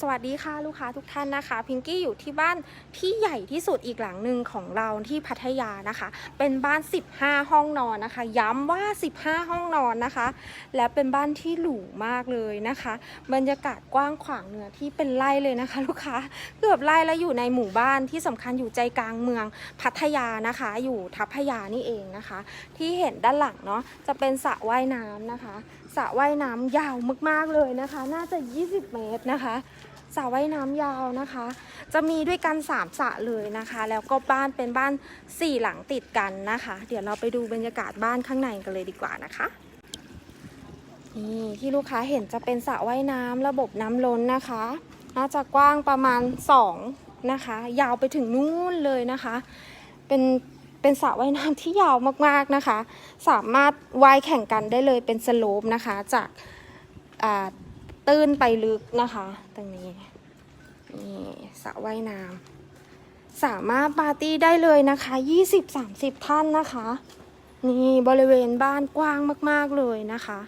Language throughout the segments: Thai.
สวัสดีค่ะลูกค้าทุกท่านนะคะ พิงกี้อยู่ที่บ้านที่ใหญ่ที่สุดอีกหลังหนึ่งของเราที่พัทยานะคะ เป็นบ้าน 15 ห้องนอนนะคะ ย้ำว่า 15 ห้องนอนนะคะ และเป็นบ้านที่หรูมากเลยนะคะ บรรยากาศกว้างขวางเนื้อที่เป็นไร่เลยนะคะ ลูกค้าเกือบไร่และอยู่ในหมู่บ้านที่สำคัญอยู่ใจกลางเมืองพัทยานะคะ อยู่ทัพพยานี่เองนะคะ ที่เห็นด้านหลังเนาะจะเป็นสระว่ายน้ำนะคะ ระว่ายน้ำยาวมากๆเลยนะคะ น่าจะ 20 เมตรนะคะสระว่ายน้ำยาวนะคะ จะมีด้วยกัน3สระเลยนะคะ แล้วก็บ้านเป็นบ้าน 4 หลังติดกันนะคะ เดี๋ยวเราไปดูบรรยากาศบ้านข้างในกันเลยดีกว่านะคะนี่ที่ลูกค้าเห็นจะเป็นสระว่ายน้ำระบบน้ำล้นนะคะ น่าจะกว้างประมาณ 2 นะคะ ยาวไปถึงนู่นเลยนะคะ เป็น เป็นสระว่ายน้ำที่ยาวมากๆนะคะ สามารถว่ายแข่งกันได้เลยเป็นสโลปนะคะ จากาตื้นไปลึกนะคะ ตรงนี้นี่สระว่ายน้ำสามารถปาร์ตี้ได้เลยนะคะ 20-30 ท่านนะคะ นี่บริเวณบ้านกว้างมากๆเลยนะคะ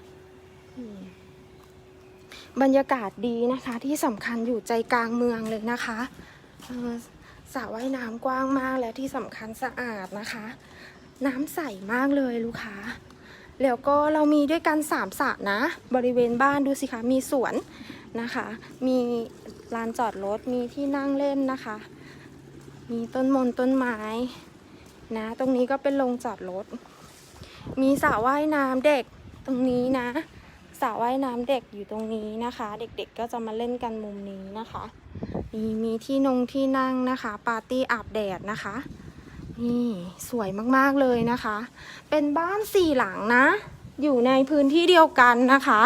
บรรยากาศดีนะคะที่สำคัญอยู่ใจกลางเมืองเลยนะคะ สระว่ายน้ำกว้างมากและที่สำคัญสะอาดนะคะ น้ำใสมากเลยลูกค้า แล้วก็เรามีด้วยกันสามสระนะ บริเวณบ้านดูสิคะมีสวนนะคะ มีลานจอดรถมีที่นั่งเล่นนะคะ มีต้นมนต้นไม้นะ ตรงนี้ก็เป็นโรงจอดรถมีสระว่ายน้ำเด็กตรงนี้นะสระว่ายน้ำเด็กอยู่ตรงนี้นะคะ เด็กๆก็จะมาเล่นกันมุมนี้นะคะ มีมีที่นงที่นั่งนะคะ ปาร์ตี้อาบแดดนะคะ นี่สวยมากๆเลยนะคะ เป็นบ้านสี่หลังนะ อยู่ในพื้นที่เดียวกันนะคะ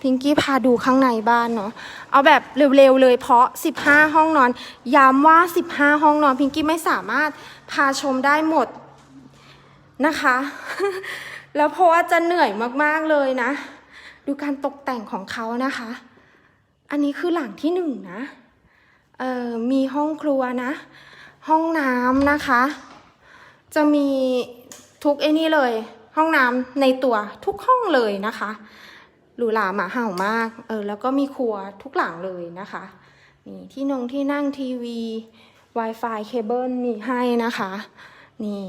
พิงกี้พาดูข้างในบ้านเนาะ เอาแบบเร็วๆเลยเพราะ 15 ห้องนอน ย้ำว่า 15 ห้องนอน พิงกี้ไม่สามารถพาชมได้หมดนะคะ แล้วเพราะว่าจะเหนื่อยมากๆเลยนะ ดูการตกแต่งของเขานะคะ อันนี้คือหลังที่หนึ่งนะ เอ่อมีห้องครัวนะ ห้องน้ำนะคะ จะมีทุกไอ้นี่เลย ห้องน้ำในตัวทุกห้องเลยนะคะหรูหราหมาเห่ามาก เออ แล้วก็มีครัวทุกหลังเลยนะคะ นี่ที่นงที่นั่งทีวี Wi-Fi เคเบิลมีให้นะคะ นี่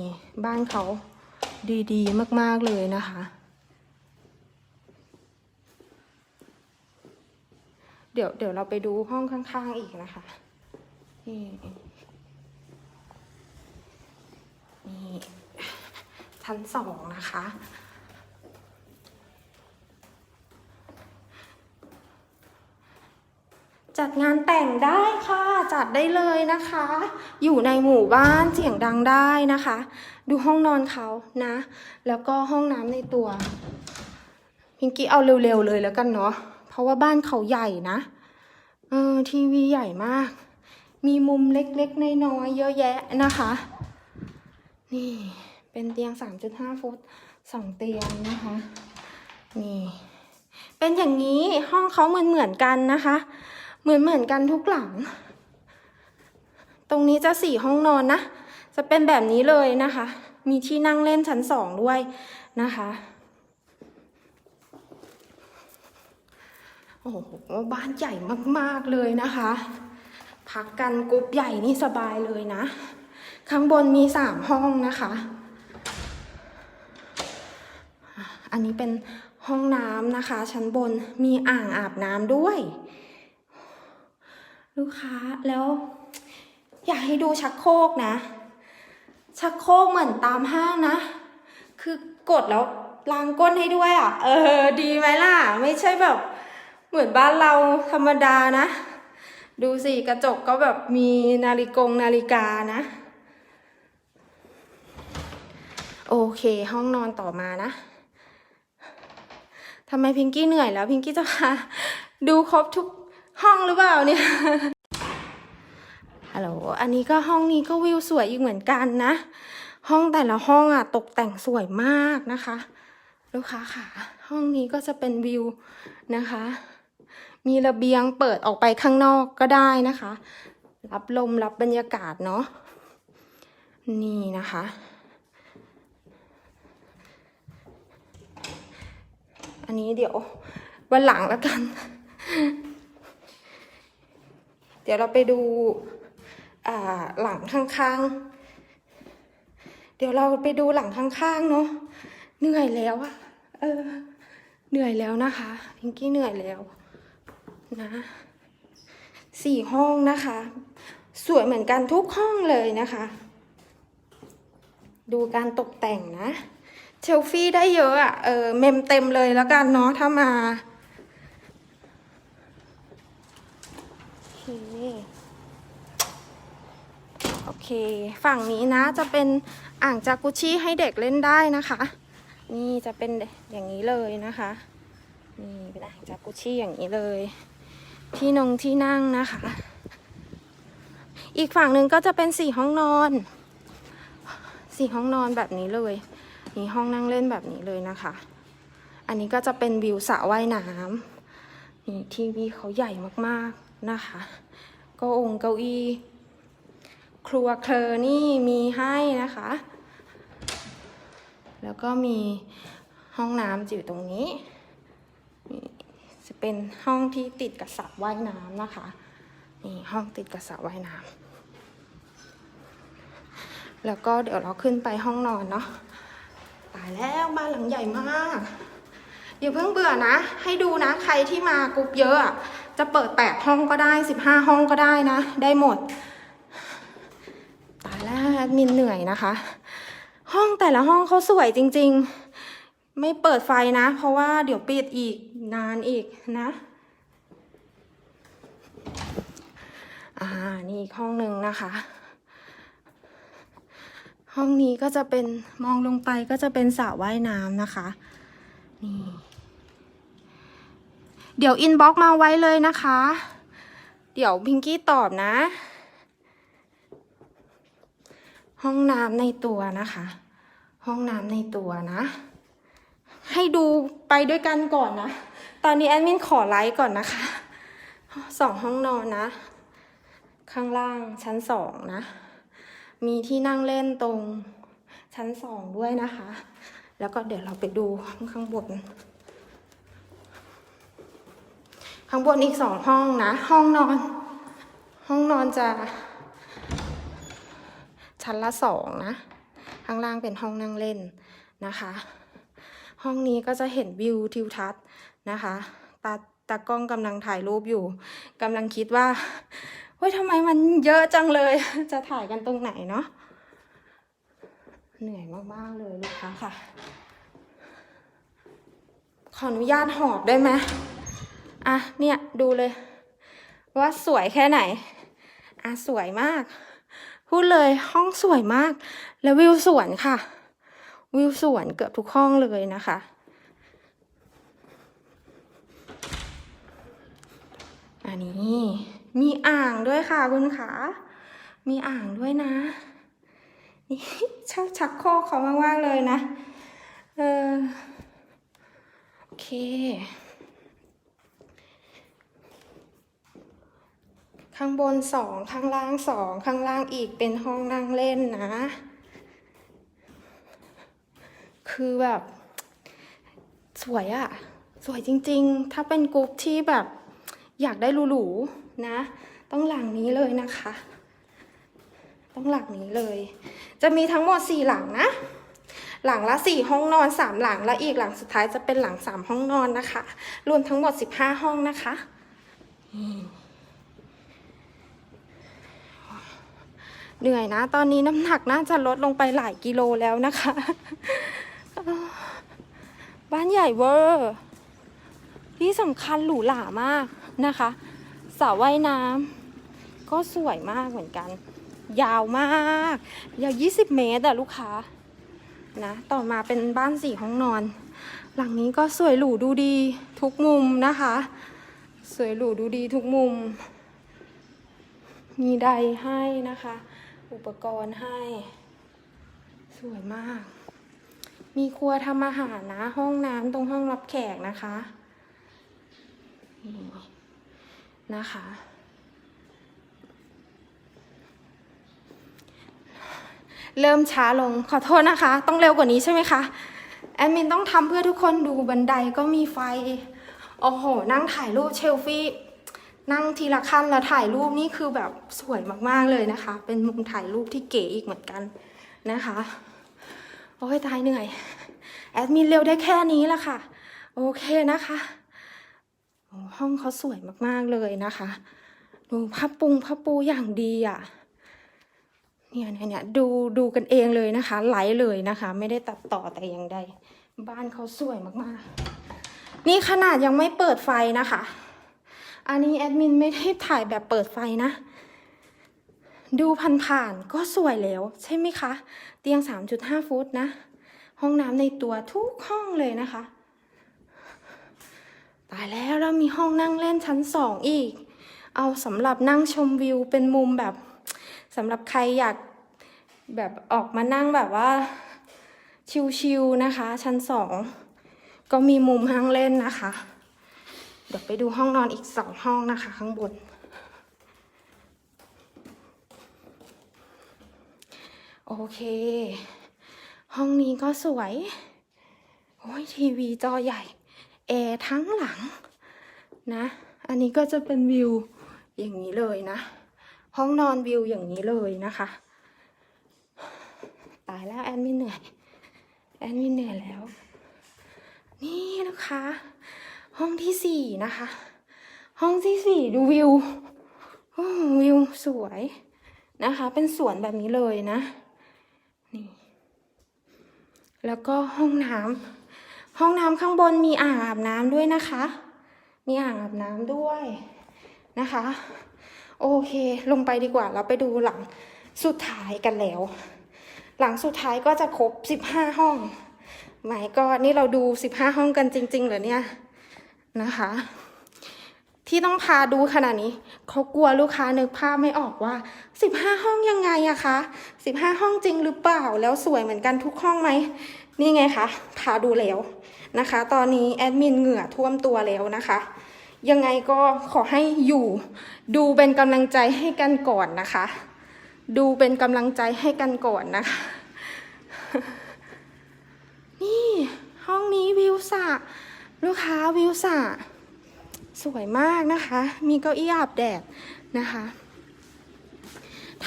บ้านเขาดีๆ มากๆเลยนะคะ เดี๋ยวเดี๋ยวเราไปดูห้องข้างๆอีกนะคะ นี่นี่ชั้นสองนะคะ จัดงานแต่งได้ค่ะ จัดได้เลยนะคะ อยู่ในหมู่บ้านเสียงดังได้นะคะ ดูห้องนอนเขานะ แล้วก็ห้องน้ำในตัว พิงกี้เอาเร็วๆเลยแล้วกันเนาะ ราะว่าบ้านเขาใหญ่นะ เออทีวีใหญ่มาก มีมุมเล็กๆ น้อยๆ เยอะแยะนะคะ นี่เป็นเตียง 3.5 ฟุตสองเตียงนะคะ นี่ เป็นอย่างนี้ห้องเขาเหมือนเหมือนกันนะคะ เหมือนเหมือนกันทุกหลัง ตรงนี้จะสี่ห้องนอนนะ จะเป็นแบบนี้เลยนะคะ มีที่นั่งเล่นชั้นสองด้วยนะคะ โอ้โหบ้านใหญ่มากๆเลยนะคะ พักกันกรุ๊ปใหญ่นี่สบายเลยนะ ข้างบนมีสามห้องนะคะ อันนี้เป็นห้องน้ำนะคะ ชั้นบนมีอ่างอาบน้ำด้วย ลูกค้าแล้ว อยากให้ดูชักโครกนะ ชักโครกเหมือนตามห้างนะ คือกดแล้วล้างก้นให้ด้วยอะ เออ ดีไหมล่ะ ไม่ใช่แบบ เหมือนบ้านเราธรรมดานะ ดูสิกระจกก็แบบมีนาฬิกงนาฬิกานะ โอเค ห้องนอนต่อมานะทำไมพิงกี้เหนื่อยแล้วพิงกี้จะพาดูครบทุกห้องหรือเปล่าเนี่ยฮัลโหลอันนี้ก็ห้องนี้ก็วิวสวยอีกเหมือนกันนะ ห้องแต่ละห้องอะตกแต่งสวยมากนะคะ ลูกค้าค่ะ ห้องนี้ก็จะเป็นวิวนะคะ มีระเบียงเปิดออกไปข้างนอกก็ได้นะคะ รับลมรับบรรยากาศเนาะนี่นะคะ อันนี้เดี๋ยววันหลังแล้วกัน เดี๋ยวเราไปดูอ่าหลังข้างๆ เดี๋ยวเราไปดูหลังข้างๆเนาะเหนื่อยแล้วอะเออเหนื่อยแล้วนะคะพิงกี้เหนื่อยแล้ว นะสี่ห้องนะคะ สวยเหมือนกันทุกห้องเลยนะคะ ดูการตกแต่งนะเชลฟี่ได้เยอะอะเออเมมเต็มเลยแล้วกันเนาะถ้ามาโอเคโอเค ฝั่งนี้นะจะเป็นอ่างจากุชิให้เด็กเล่นได้นะคะ นี่จะเป็นอย่างนี้เลยนะคะ นี่เป็นอ่างจากุชิอย่างนี้เลย ที่นงที่นั่งนะคะ อีกฝั่งหนึ่งก็จะเป็นสี่ห้องนอน สี่ห้องนอนแบบนี้เลยมีห้องนั่งเล่นแบบนี้เลยนะคะ อันนี้ก็จะเป็นวิวสระว่ายน้ำนี่ทีวีเขาใหญ่มากๆนะคะเก็องค์เก้าอี้ ครัวเคลอนี่มีให้นะคะ แล้วก็มีห้องน้ำอยู่ตรงนี้ จะเป็นห้องที่ติดกับสระว่ายน้ำนะคะ นี่ห้องติดกับสระว่ายน้ำแล้วก็เดี๋ยวเราขึ้นไปห้องนอนเนาะตายแล้วบ้านหลังใหญ่มากอย่าเพิ่งเบื่อนะ ให้ดูนะ ใครที่มากรุ๊ปเยอะ จะเปิดแปดห้องก็ได้สิบห้าห้องก็ได้นะ ได้หมด ตายแล้วมินเหนื่อยนะคะ ห้องแต่ละห้องเขาสวยจริง ๆ ไม่เปิดไฟนะ เพราะว่าเดี๋ยวปิดอีกนานอีกนะ อ่า นี่อีกห้องหนึ่งนะคะ ห้องนี้ก็จะเป็นมองลงไปก็จะเป็นสระว่ายน้ำนะคะ นี่ เดี๋ยวอินบ็อกมาไว้เลยนะคะ เดี๋ยวพิงกี้ตอบนะ ห้องน้ำในตัวนะคะ ห้องน้ำในตัวนะ ให้ดูไปด้วยกันก่อนนะ ตอนนี้แอดมินขอไลค์ก่อนนะคะสองห้องนอนนะ ข้างล่างชั้นสองนะ มีที่นั่งเล่นตรงชั้นสองด้วยนะคะ แล้วก็เดี๋ยวเราไปดูข้างบน ข้างบนอีกสองห้องนะ ห้องนอน ห้องนอนจะ ชั้นละสองนะ ข้างล่างเป็นห้องนั่งเล่นนะคะ ห้องนี้ก็จะเห็นวิวทิวทัศน์นะคะตาตากล้องกำลังถ่ายรูปอยู่กำลังคิดว่าเฮ้ยทำไมมันเยอะจังเลย จะถ่ายกันตรงไหนเนาะเหนื่อยมาก ๆ เลยลูกค้าค่ะ ขออนุญาตหอบได้ไหมอะ เนี่ยดูเลย ว่าสวยแค่ไหน อะ สวยมาก พูดเลยห้องสวยมาก แล้ววิวสวนค่ะ วิวสวนเกือบทุกห้องเลยนะคะ อันนี้มีอ่างด้วยค่ะคุณขา มีอ่างด้วยนะ นี่ชอบชักโครกเขามากๆเลยนะ เออ โอเคข้างบนสองข้างล่างสองข้างล่างอีกเป็นห้องนั่งเล่นนะ คือแบบ สวยอะสวยจริง ๆ ถ้าเป็นกรุ๊ปที่แบบอยากได้หรูๆนะ ต้องหลังนี้เลยนะคะ ต้องหลังนี้เลย จะมีทั้งหมดสี่หลังนะ หลังละสี่ห้องนอนสามหลังและอีกหลังสุดท้ายจะเป็นหลังสามห้องนอนนะคะ รวมทั้งหมดสิบห้าห้องนะคะเหนื่อยนะ ตอนนี้น้ำหนักน่าจะลดลงไปหลายกิโลแล้วนะคะ บ้านใหญ่เวอร์ที่สำคัญหรูหรามากนะคะสระว่ายน้ำก็สวยมากเหมือนกัน ยาวมาก ยาว 20 เมตรอะลูกค้านะต่อมาเป็นบ้านสี่ห้องนอน หลังนี้ก็สวยหรูดูดีทุกมุมนะคะ สวยหรูดูดีทุกมุม มีไดร์ให้นะคะ อุปกรณ์ให้ สวยมาก มีครัวทำอาหารนะ ห้องน้ำตรงห้องรับแขกนะคะนี่นะคะ เริ่มช้าลงขอโทษนะคะ ต้องเร็วกว่านี้ใช่ไหมคะแอดมินต้องทำเพื่อทุกคนดูบันไดก็มีไฟ โอ้โห นั่งถ่ายรูปเชลฟี่ นั่งทีละขั้นแล้วถ่ายรูปนี่คือแบบสวยมากๆเลยนะคะ เป็นมุมถ่ายรูปที่เก๋อีกเหมือนกันนะคะ โอ้ยตายเหนื่อย แอดมินเร็วได้แค่นี้ละค่ะ โอเคนะคะห้องเขาสวยมากๆเลยนะคะ ดูผ้าปุงผ้าปูอย่างดีอะเนี่ยเนี่ยเนี่ยดูดูกันเองเลยนะคะ ไลฟ์เลยนะคะ ไม่ได้ตัดต่อแต่อย่างใด บ้านเขาสวยมากๆ นี่ขนาดยังไม่เปิดไฟนะคะ อันนี้แอดมินไม่ได้ถ่ายแบบเปิดไฟนะ ดูผ่านๆก็สวยแล้วใช่ไหมคะ เตียง 3.5 ฟุตนะ ห้องน้ำในตัวทุกห้องเลยนะคะ ตายแล้วแล้วมีห้องนั่งเล่นชั้นสองอีก เอาสำหรับนั่งชมวิวเป็นมุมแบบสำหรับใครอยากแบบออกมานั่งแบบว่า ชิลๆนะคะ ชั้นสองก็มีมุมห้างเล่นนะคะ เดี๋ยวไปดูห้องนอนอีกสองห้องนะคะ ข้างบน โอเค ห้องนี้ก็สวย โอ้ยทีวีจอใหญ่ แอร์ทั้งหลังนะ อันนี้ก็จะเป็นวิวอย่างนี้เลยนะ ห้องนอนวิวอย่างนี้เลยนะคะ ตายแล้วแอนไม่เหนื่อย แอนไม่เหนื่อยแล้ว นี่นะคะ ห้องที่สี่นะคะ ห้องที่สี่ดูวิววิวสวยนะคะ เป็นสวนแบบนี้เลยนะ นี่แล้วก็ห้องน้ำห้องน้ำข้างบนมีอ่างอาบน้ำด้วยนะคะ มีอ่างอาบน้ำด้วยนะคะ โอเค ลงไปดีกว่าเราไปดูหลังสุดท้ายกันแล้ว หลังสุดท้ายก็จะครบสิบห้าห้อง หมายก็นี่เราดูสิบห้าห้องกันจริง ๆ เหรอเนี่ยนะคะ ที่ต้องพาดูขนาดนี้ เขากลัวลูกค้านึกภาพไม่ออกว่าสิบห้องยังไงอะคะสิบห้าห้องจริงหรือเปล่าแล้วสวยเหมือนกันทุกห้องไหม นี่ไงคะพาดูแล้วนะคะ ตอนนี้แอดมินเหงื่อท่วมตัวแล้วนะคะ ยังไงก็ขอให้อยู่ดูเป็นกำลังใจให้กันก่อนนะคะ ดูเป็นกำลังใจให้กันก่อนนะคะ นี่ห้องนี้วิวสระลูกค้าวิวสระ สวยมากนะคะ มีเก้าอี้อาบแดดนะคะ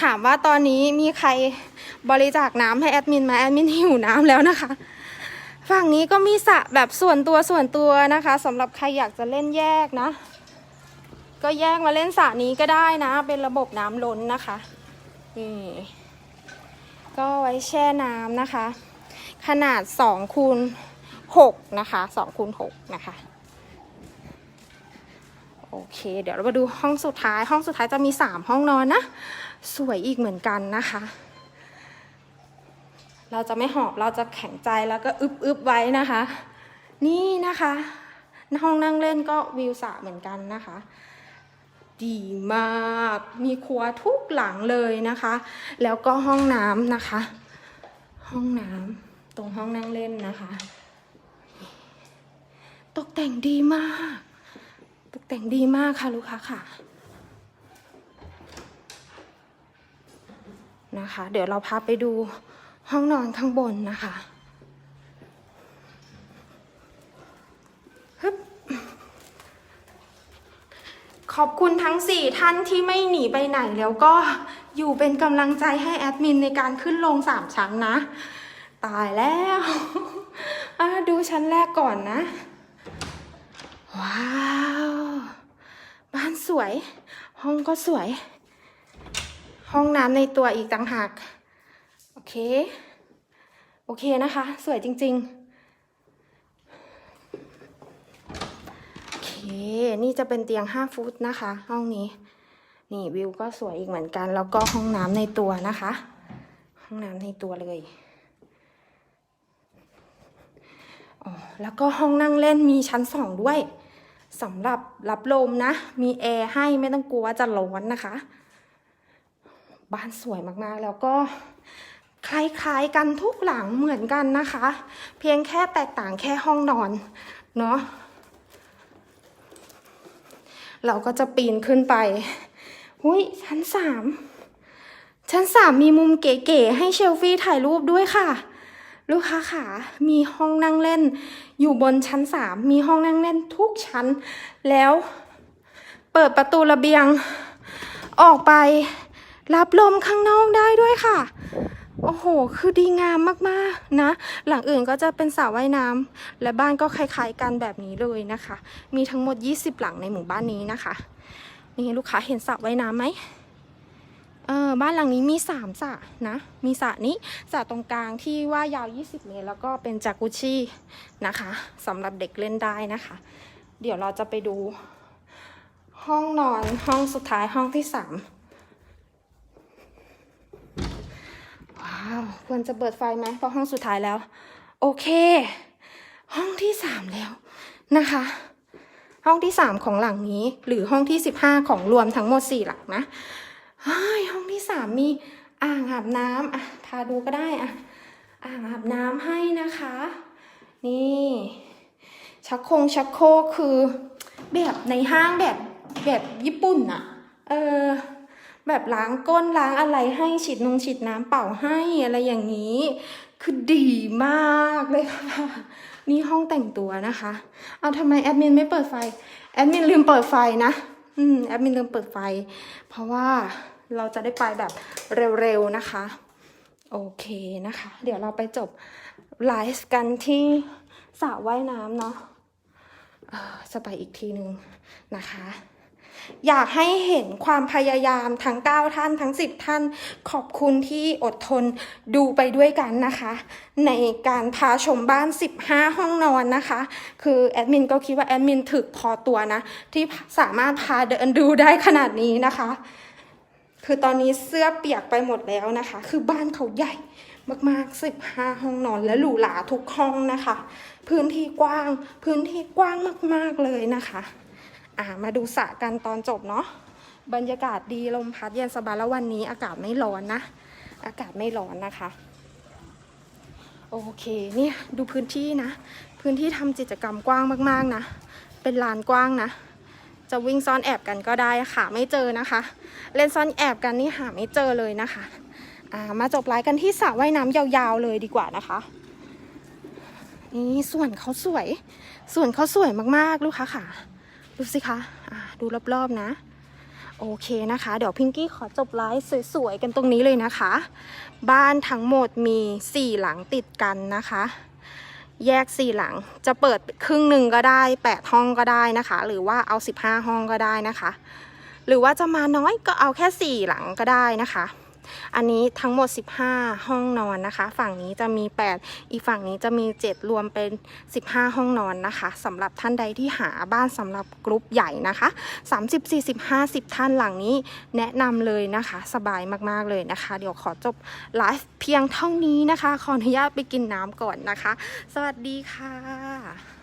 ถามว่าตอนนี้มีใครบริจาคน้ำให้แอดมินไหมแอดมินหิวน้ำแล้วนะคะ ฝั่งนี้ก็มีสระแบบส่วนตัวส่วนตัวนะคะสำหรับใครอยากจะเล่นแยกนะ ก็แยกมาเล่นสระนี้ก็ได้นะ เป็นระบบน้ำล้นนะคะนี่ก็ไว้แช่น้ำนะคะ ขนาด2คูณ6นะคะ2คูณ6นะคะ เค เดี๋ยวเรามาดูห้องสุดท้าย ห้องสุดท้ายจะมี 3 ห้องนอนนะ สวยอีกเหมือนกันนะคะ เราจะไม่หอบเราจะแข็งใจแล้วก็อึบอึบไว้นะคะ นี่นะคะห้องนั่งเล่นก็วิวสระเหมือนกันนะคะดีมาก มีครัวทุกหลังเลยนะคะ แล้วก็ห้องน้ำนะคะ ห้องน้ำตรงห้องนั่งเล่นนะคะ ตกแต่งดีมาก กแต่งดีมากค่ะลูกค้าค่ะนะคะ เดี๋ยวเราพาไปดูห้องนอนข้างบนนะคะฮึบขอบคุณทั้ง 4 ท่านที่ไม่หนีไปไหนแล้วก็อยู่เป็นกำลังใจให้แอดมินในการขึ้นลง 3 ชั้นนะ ตายแล้วดูชั้นแรกก่อนนะ ว้าว สวย ห้องก็สวย ห้องน้ำในตัวอีกต่างหาก โอเค โอเคนะคะ สวยจริง ๆ โอเค นี่จะเป็นเตียง 5 ฟุตนะคะ ห้องนี้ นี่วิวก็สวยอีกเหมือนกัน แล้วก็ห้องน้ำในตัวนะคะ ห้องน้ำในตัวเลยอ๋อแล้วก็ห้องนั่งเล่นมีชั้นสองด้วย สำหรับรับลมนะ มีแอร์ให้ไม่ต้องกลัวว่าจะร้อนนะคะ บ้านสวยมากๆแล้วก็คล้ายๆกันทุกหลังเหมือนกันนะคะ เพียงแค่แตกต่างแค่ห้องนอนเนาะเราก็จะปีนขึ้นไปหุยชั้นสามชั้นสามมีมุมเก๋ๆให้เชลฟี่ถ่ายรูปด้วยค่ะ ลูกค้าขามีห้องนั่งเล่น อยู่บนชั้นสามมีห้องนั่งเล่นทุกชั้น แล้วเปิดประตูระเบียง ออกไปรับลมข้างนอกได้ด้วยค่ะ โอ้โห คือดีงามมากๆนะ หลังอื่นก็จะเป็นสระว่ายน้ำและบ้านก็คล้ายๆกันแบบนี้เลยนะคะ มีทั้งหมด 20 หลังในหมู่บ้านนี้นะคะ นี่ลูกค้าเห็นสระว่ายน้ำไหม เออบ้านหลังนี้มีสามสระนะ มีสระนี้สระตรงกลางที่ว่ายาว 20 เมตร แล้วก็เป็นจากุชี่นะคะสำหรับเด็กเล่นได้นะคะ เดี๋ยวเราจะไปดู ห้องนอนห้องสุดท้ายห้องที่สามว้าวควรจะเปิดไฟไหมเพราะห้องสุดท้ายแล้ว โอเค ห้องที่สามแล้วนะคะห้องที่สามของหลังนี้หรือห้องที่สิบห้าของรวมทั้งหมดสี่หลังนะ เฮ้ยห้องที่สามมีอ่างอาบน้ำอะพาดูก็ได้อะอ่างอาบน้ำให้นะคะ นี่ชักโครงชักโครกคือแบบในห้างแบบแบบญี่ปุ่นอะเออแบบล้างก้นล้างอะไรให้ฉีดนงฉีดน้ำเป่าให้อะไรอย่างนี้ คือดีมากเลยค่ะ นี่ห้องแต่งตัวนะคะ เอาทำไมแอดมินไม่เปิดไฟ แอดมินลืมเปิดไฟนะ อืมแอดมินลืมเปิดไฟ เพราะว่าเราจะได้ไปแบบเร็วๆนะคะ โอเคนะคะ เดี๋ยวเราไปจบไลฟ์กันที่สระว่ายน้ำเนาะจะไปอีกทีหนึ่งนะคะ อยากให้เห็นความพยายามทั้ง 9 ท่านทั้ง 10 ท่าน ขอบคุณที่อดทนดูไปด้วยกันนะคะ ในการพาชมบ้าน 15 ห้องนอนนะคะ คือแอดมินก็คิดว่าแอดมินถึกพอตัวนะ ที่สามารถพาเดินดูได้ขนาดนี้นะคะ คือตอนนี้เสื้อเปียกไปหมดแล้วนะคะ คือบ้านเขาใหญ่มากๆ 15 ห้องนอนและหรูหราทุกห้องนะคะ พื้นที่กว้าง พื้นที่กว้างมาก ๆ เลยนะคะ อ่ามาดูสระกันตอนจบเนาะบรรยากาศดีลมพัดเย็นสบายแล้ววันนี้อากาศไม่ร้อนนะ อากาศไม่ร้อนนะคะ โอเคเนี่ยดูพื้นที่นะ พื้นที่ทำกิจกรรมกว้างมากๆนะ เป็นลานกว้างนะ จะวิ่งซ่อนแอบกันก็ได้ค่ะไม่เจอนะคะ เล่นซ่อนแอบกันนี่หาไม่เจอเลยนะคะอ่ามาจบไลฟ์กันที่สระว่ายน้ำยาวๆเลยดีกว่านะคะนี่ส่วนเขาสวย ส่วนเขาสวยมากๆลูกค้าค่ะ ดูสิคะอ่าดูรอบๆนะ โอเคนะคะ เดี๋ยวพิงกี้ขอจบไลฟ์สวยๆกันตรงนี้เลยนะคะ บ้านทั้งหมดมี 4 หลังติดกันนะคะ แยก 4 หลังจะเปิดครึ่งหนึ่งก็ได้ 8 ห้องก็ได้นะคะ หรือว่าเอา 15 ห้องก็ได้นะคะ หรือว่าจะมาน้อยก็เอาแค่ 4 หลังก็ได้นะคะ อันนี้ทั้งหมด 15 ห้องนอนนะคะ ฝั่งนี้จะมี 8 อีกฝั่งนี้จะมี 7 รวมเป็น 15 ห้องนอนนะคะสำหรับท่านใดที่หาบ้านสำหรับกรุ๊ปใหญ่นะคะ 30 40 50 ท่านหลังนี้แนะนำเลยนะคะ สบายมากๆเลยนะคะ เดี๋ยวขอจบไลฟ์เพียงเท่านี้นะคะ ขออนุญาตไปกินน้ำก่อนนะคะ สวัสดีค่ะ